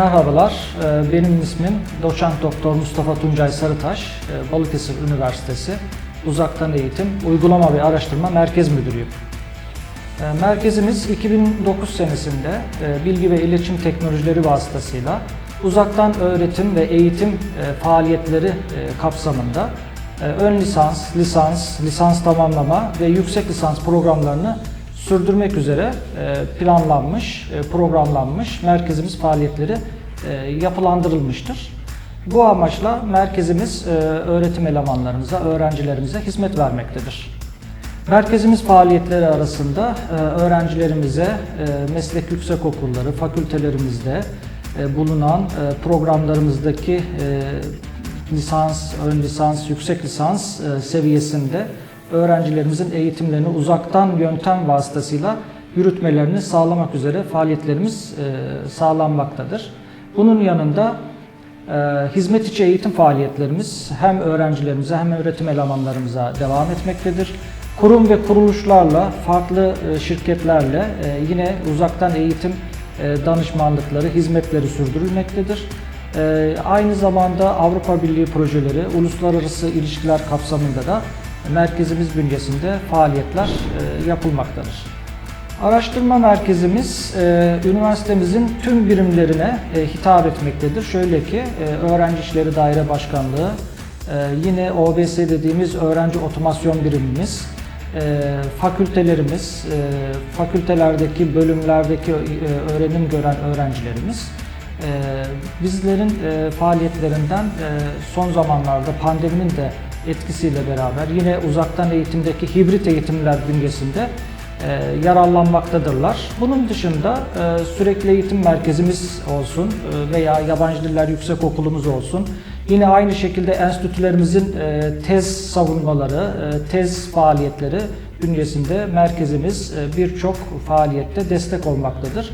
Merhabalar, e, benim ismim Doçent Doktor Mustafa Tuncay Sarıtaş, e, Balıkesir Üniversitesi Uzaktan Eğitim Uygulama ve Araştırma Merkez Müdürüyüm. E, Merkezimiz 2009 senesinde bilgi ve iletişim teknolojileri vasıtasıyla uzaktan öğretim ve eğitim faaliyetleri kapsamında ön lisans, lisans, lisans tamamlama ve yüksek lisans programlarını sürdürmek üzere e, planlanmış, e, programlanmış merkezimiz faaliyetleri e, yapılandırılmıştır. Bu amaçla merkezimiz öğretim elemanlarımıza, öğrencilerimize hizmet vermektedir. Merkezimiz faaliyetleri arasında öğrencilerimize meslek yüksekokulları, fakültelerimizde e, bulunan programlarımızdaki lisans, ön lisans, yüksek lisans seviyesinde öğrencilerimizin eğitimlerini uzaktan yöntem vasıtasıyla yürütmelerini sağlamak üzere faaliyetlerimiz e, sağlanmaktadır. Bunun yanında e, hizmet içi eğitim faaliyetlerimiz hem öğrencilerimize hem öğretim elemanlarımıza devam etmektedir. Kurum ve kuruluşlarla, farklı e, şirketlerle yine uzaktan eğitim danışmanlıkları, hizmetleri sürdürülmektedir. Aynı zamanda Avrupa Birliği projeleri, uluslararası ilişkiler kapsamında da merkezimiz bünyesinde faaliyetler e, yapılmaktadır. Araştırma merkezimiz e, üniversitemizin tüm birimlerine e, hitap etmektedir. Şöyle ki e, Öğrenci İşleri Daire Başkanlığı, yine OBS dediğimiz öğrenci otomasyon birimimiz, fakültelerimiz, fakültelerdeki bölümlerdeki öğrenim gören öğrencilerimiz, bizlerin faaliyetlerinden son zamanlarda pandeminin de etkisiyle beraber yine uzaktan eğitimdeki hibrit eğitimler bünyesinde e, yararlanmaktadırlar. Bunun dışında e, sürekli eğitim merkezimiz olsun e, veya yabancı diller yüksek okulumuz olsun. Yine aynı şekilde enstitülerimizin e, tez savunmaları, e, tez faaliyetleri bünyesinde merkezimiz e, birçok faaliyette destek olmaktadır.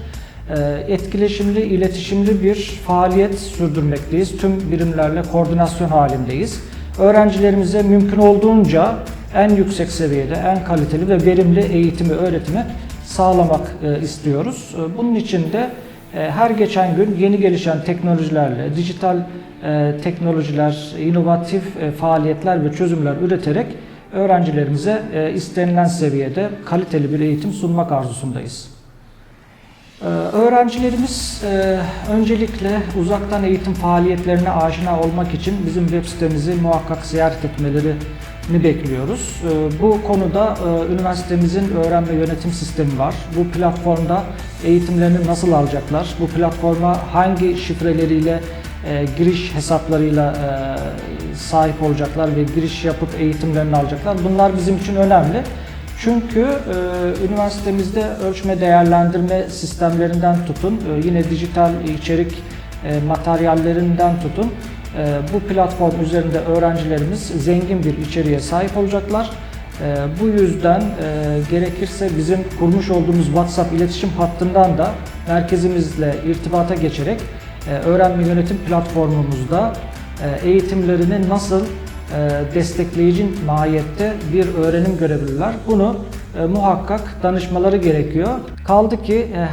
E, Etkileşimli, iletişimli bir faaliyet sürdürmekteyiz. Tüm birimlerle koordinasyon halindeyiz. Öğrencilerimize mümkün olduğunca en yüksek seviyede, en kaliteli ve verimli eğitimi, öğretimi sağlamak e, istiyoruz. E, Bunun için de e, her geçen gün yeni gelişen teknolojilerle, dijital teknolojiler, inovatif faaliyetler ve çözümler üreterek öğrencilerimize istenilen seviyede kaliteli bir eğitim sunmak arzusundayız. Ee, Öğrencilerimiz e, öncelikle uzaktan eğitim faaliyetlerine aşina olmak için bizim web sitemizi muhakkak ziyaret etmelerini bekliyoruz. Ee, Bu konuda e, üniversitemizin öğrenme yönetim sistemi var. Bu platformda eğitimlerini nasıl alacaklar? Bu platforma hangi şifreleriyle e, giriş hesaplarıyla sahip olacaklar ve giriş yapıp eğitimlerini alacaklar? Bunlar bizim için önemli. Çünkü e, üniversitemizde ölçme değerlendirme sistemlerinden tutun, e, yine dijital içerik e, materyallerinden tutun, e, bu platform üzerinde öğrencilerimiz zengin bir içeriğe sahip olacaklar. E, bu yüzden e, gerekirse bizim kurmuş olduğumuz WhatsApp iletişim hattından da merkezimizle irtibata geçerek e, öğrenme yönetim platformumuzda e, eğitimlerini nasıl destekleyici mahiyette bir öğrenim görebilirler. Bunu e, muhakkak danışmaları gerekiyor. Kaldı ki e,